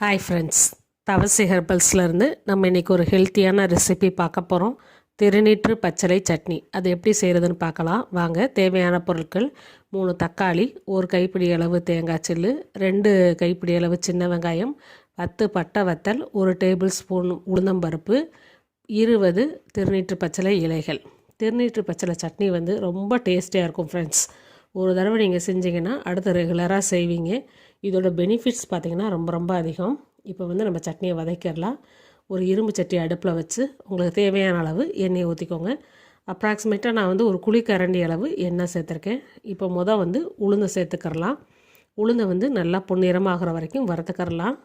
Hi friends தவசி ஹெர்பல்ஸ்லேருந்து நம்ம இன்றைக்கி ஒரு ஹெல்த்தியான ரெசிபி பார்க்க போகிறோம் திருநீற்று பச்சளை சட்னி. அது எப்படி செய்கிறதுன்னு பார்க்கலாம். வாங்க தேவையான பொருட்கள். மூணு தக்காளி ஒரு கைப்பிடி அளவு தேங்காய் சில்லு ரெண்டு கைப்பிடி அளவு சின்ன வெங்காயம் பத்து பட்டை வத்தல் ஒரு டேபிள் ஸ்பூன் உளுந்தம்பருப்பு இருபது திருநீற்று பச்சளை இலைகள். திருநீற்று பச்சளை சட்னி வந்து ரொம்ப டேஸ்டியாக இருக்கும் ஃப்ரெண்ட்ஸ் ஒரு தடவை நீங்கள் செஞ்சிங்கன்னா அடுத்து ரெகுலராக செய்வீங்க. இதோட பெனிஃபிட்ஸ் பார்த்திங்கன்னா ரொம்ப ரொம்ப அதிகம். இப்போ வந்து நம்ம சட்னியை வதக்கிடலாம். ஒரு இரும்பு சட்டி அடுப்பில் வச்சு உங்களுக்கு தேவையான அளவு எண்ணெயை ஊற்றிக்கோங்க அப்ராக்சிமேட்டாக நான் வந்து ஒரு குழிக்கரண்டி அளவு எண்ணெய் சேர்த்துருக்கேன். இப்போ மொதல் வந்து உளுந்து சேர்த்துக்கரலாம் உளுந்தை வந்து நல்லா பொன்னிறமாகிற வரைக்கும் வறுத்துக்கரலாம்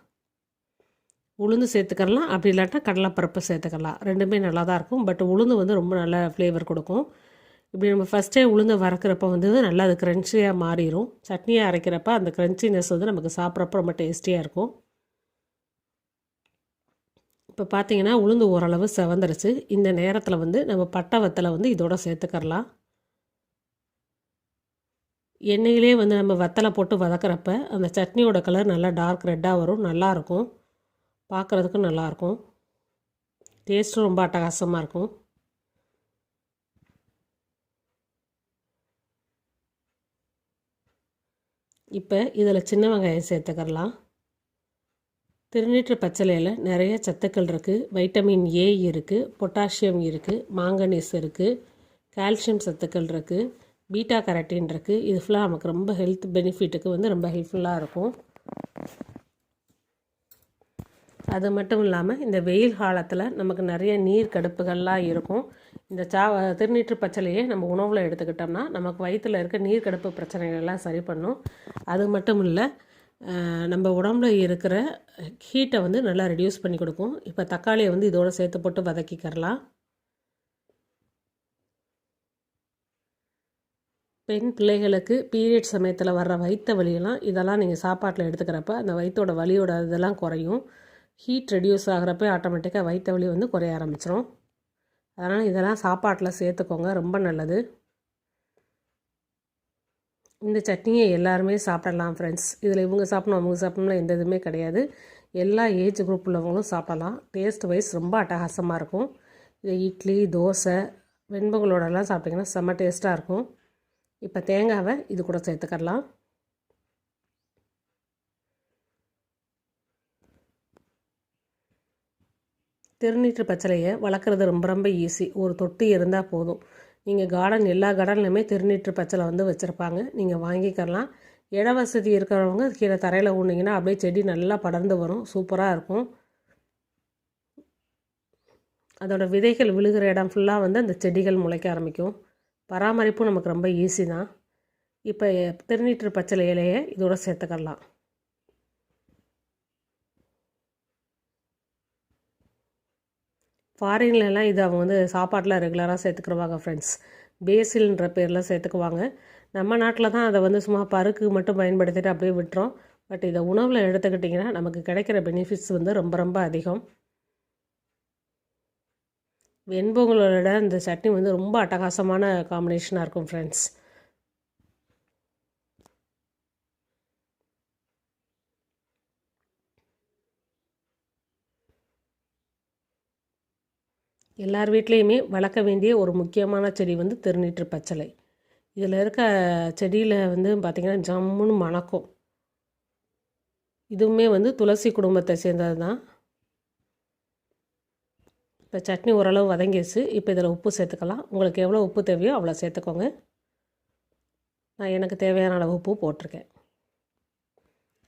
உளுந்து சேர்த்துக்கரலாம் அப்படி இல்லாட்டா கடலைப்பருப்பு சேர்த்துக்கலாம் ரெண்டுமே நல்லா தான் இருக்கும். பட் உளுந்து வந்து ரொம்ப நல்ல ஃப்ளேவர் கொடுக்கும். இப்படி நம்ம ஃபஸ்ட்டே உளுந்து வறக்கிறப்ப வந்து நல்லா அது க்ரன்ச்சியாக மாறிடும் சட்னியாக அரைக்கிறப்ப அந்த க்ரன்ச்சினஸ் வந்து நமக்கு சாப்பிட்றப்ப ரொம்ப டேஸ்டியாக இருக்கும். இப்போ பார்த்தீங்கன்னா உளுந்து ஓரளவு செவந்துருச்சு. இந்த நேரத்தில் வந்து நம்ம பட்டை வத்தலை வந்து இதோட சேர்த்துக்கரலாம் எண்ணெயிலே வந்து நம்ம வத்தலை போட்டு வதக்கிறப்ப அந்த சட்னியோட கலர் நல்லா டார்க் ரெட்டாக வரும். நல்லாயிருக்கும் பார்க்குறதுக்கும் நல்லாயிருக்கும் டேஸ்ட்டும் ரொம்ப அட்டகாசமாக இருக்கும். இப்போ இதில் சின்ன வெங்காயம் சேர்த்துக்கரலாம் திருநீற்று பச்சலையில் நிறைய சத்துக்கள் இருக்குது வைட்டமின் ஏ இருக்குது பொட்டாசியம் இருக்குது மாங்கனீஸ் இருக்குது கால்சியம் சத்துக்கள் இருக்குது பீட்டா கரட்டின் இருக்குது இது ஃபுல்லாக நமக்கு ரொம்ப ஹெல்த் பெனிஃபிட்டுக்கு வந்து ரொம்ப ஹெல்ப்ஃபுல்லாக இருக்கும். அது மட்டும் இல்லாமல் இந்த வெயில் காலத்தில் நமக்கு நிறைய நீர் கடுப்புகள்லாம் இருக்கும். இந்த சா திருநீற்று பச்சலையே நம்ம உணவில் எடுத்துக்கிட்டோம்னா நமக்கு வயிற்றில் இருக்க நீர் கடுப்பு பிரச்சனைகள்லாம் சரி பண்ணும். அது மட்டும் இல்லை நம்ம உடம்புல இருக்கிற ஹீட்டை வந்து நல்லா ரெடியூஸ் பண்ணி கொடுக்கும். இப்போ தக்காளியை வந்து இதோடு சேர்த்து போட்டு வதக்கிக்கிறலாம். பெண் பிள்ளைகளுக்கு பீரியட் சமயத்தில் வர்ற வயிற்று வலியெல்லாம் இதெல்லாம் நீங்கள் சாப்பாட்டில் எடுத்துக்கிறப்ப அந்த வயிற்றோட வலியோட இதெல்லாம் குறையும். ஹீட் ரெடியூஸ் ஆகிறப்ப ஆட்டோமேட்டிக்காக வயிற்று வலி வந்து குறைய ஆரம்பிச்சிடும் அதனால் இதெல்லாம் சாப்பாட்டில் சேர்த்துக்கோங்க. ரொம்ப நல்லது. இந்த சட்னியை எல்லாருமே சாப்பிடலாம் ஃப்ரெண்ட்ஸ் இதில் இவங்க சாப்பிடணும் அவங்க சாப்பிடணும் எந்த இதுவுமே கிடையாது. எல்லா ஏஜ் குரூப் உள்ளவங்களும் சாப்பிடலாம். டேஸ்ட் வைஸ் ரொம்ப அட்டகாசமாக இருக்கும். இது இட்லி தோசை வெண்பங்களோடலாம் சாப்பிட்டிங்கன்னா செம்ம டேஸ்ட்டாக இருக்கும். இப்போ தேங்காவை இது கூட சேர்த்துக்கலாம் திருநீற்று பச்சிலையை வளர்க்குறது ரொம்ப ரொம்ப ஈஸி ஒரு தொட்டி இருந்தால் போதும். நீங்கள் கார்டன் எல்லா கார்டன்லையுமே திருநீற்று பச்சிலை வந்து வச்சுருப்பாங்க. நீங்கள் வாங்கிக்கலாம். இட வசதி இருக்கிறவங்க கீழே தரையில் ஊனிங்கன்னா அப்படியே செடி நல்லா படர்ந்து வரும். சூப்பராக இருக்கும். அதோட விதைகள் விழுகிற இடம் ஃபுல்லாக வந்து அந்த செடிகள் முளைக்க ஆரம்பிக்கும். பராமரிப்பும் நமக்கு ரொம்ப ஈஸி தான். இப்போ திருநீற்று பச்சளை இலையை இதோட சேர்த்துக்கலாம். ஃபாரின்லலாம் இது அவங்க வந்து சாப்பாட்டில் ரெகுலராக சேர்த்துக்குருவாங்க ஃப்ரெண்ட்ஸ் பேசில்ன்ற பேரில் சேர்த்துக்குவாங்க. நம்ம நாட்டில் தான் அதை வந்து சும்மா பருக்கு மட்டும் பயன்படுத்திட்டு அப்படியே விட்டுறோம். பட் இதை உணவில் எடுத்துக்கிட்டிங்கன்னா நமக்கு கிடைக்கிற பெனிஃபிட்ஸ் வந்து ரொம்ப ரொம்ப அதிகம். வெண்பொங்கலோட இந்த சட்னி வந்து ரொம்ப அட்டகாசமான காம்பினேஷனாக இருக்கும் ஃப்ரெண்ட்ஸ் எல்லார் வீட்லேயுமே வளர்க்க வேண்டிய ஒரு முக்கியமான செடி வந்து திருநீற்று பச்சளை. இதில் இருக்க செடியில் வந்து பார்த்திங்கன்னா ஜம்முன்னு மணக்கும். இதுவுமே வந்து துளசி குடும்பத்தை சேர்ந்தது தான் இப்போ சட்னி ஓரளவு வதங்கிடுச்சு இப்போ இதில் உப்பு சேர்த்துக்கலாம். உங்களுக்கு எவ்வளோ உப்பு தேவையோ அவ்வளோ சேர்த்துக்கோங்க. நான் எனக்கு தேவையான அளவு உப்பு போட்டிருக்கேன்.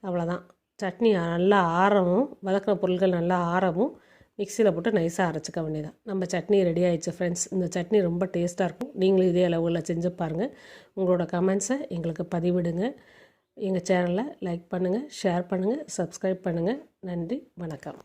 அவ்வளோதான் சட்னி நல்லா ஆறவும் வதக்கின பொருட்கள் நல்லா ஆறவும் மிக்சியில் போட்டு நைஸாக அரைச்சிக்க வேண்டியதான் நம்ம சட்னி ரெடி ஆயிடுச்சு ஃப்ரெண்ட்ஸ் இந்த சட்னி ரொம்ப டேஸ்ட்டாக இருக்கும். நீங்களும் இதே அளவில் செஞ்சு பாருங்கள் உங்களோட கமெண்ட்ஸை எங்களுக்கு பதிவிடுங்க. எங்கள் சேனலை லைக் பண்ணுங்கள் ஷேர் பண்ணுங்கள் சப்ஸ்கிரைப் பண்ணுங்கள் நன்றி வணக்கம்.